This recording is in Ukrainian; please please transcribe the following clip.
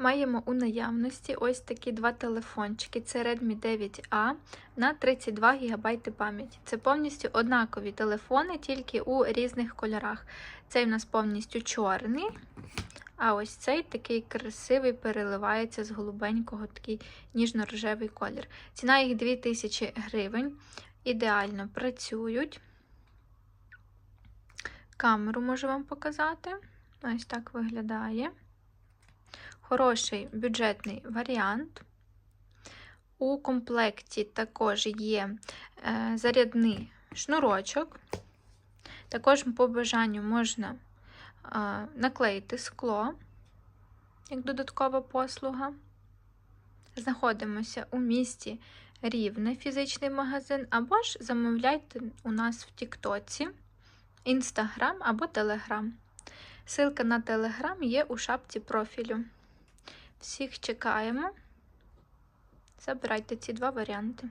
Маємо у наявності ось такі два телефончики. Це Redmi 9A на 32 ГБ пам'яті. Це повністю однакові телефони, тільки у різних кольорах. Цей у нас повністю чорний, а ось цей такий красивий переливається з голубенького, такий ніжно-рожевий колір. Ціна їх 2000 гривень. Ідеально працюють. Камеру можу вам показати. Ось так виглядає. Хороший бюджетний варіант. У комплекті також є е, зарядний шнурочок. Також по бажанню можна е, наклеїти скло, як додаткова послуга. Знаходимося у місті Рівне фізичний магазин, або ж замовляйте у нас в Тіктоці, Інстаграм або Телеграм. Ссылка на Телеграм є у шапці профілю. Всіх чекаємо. Забирайте ці два варіанти.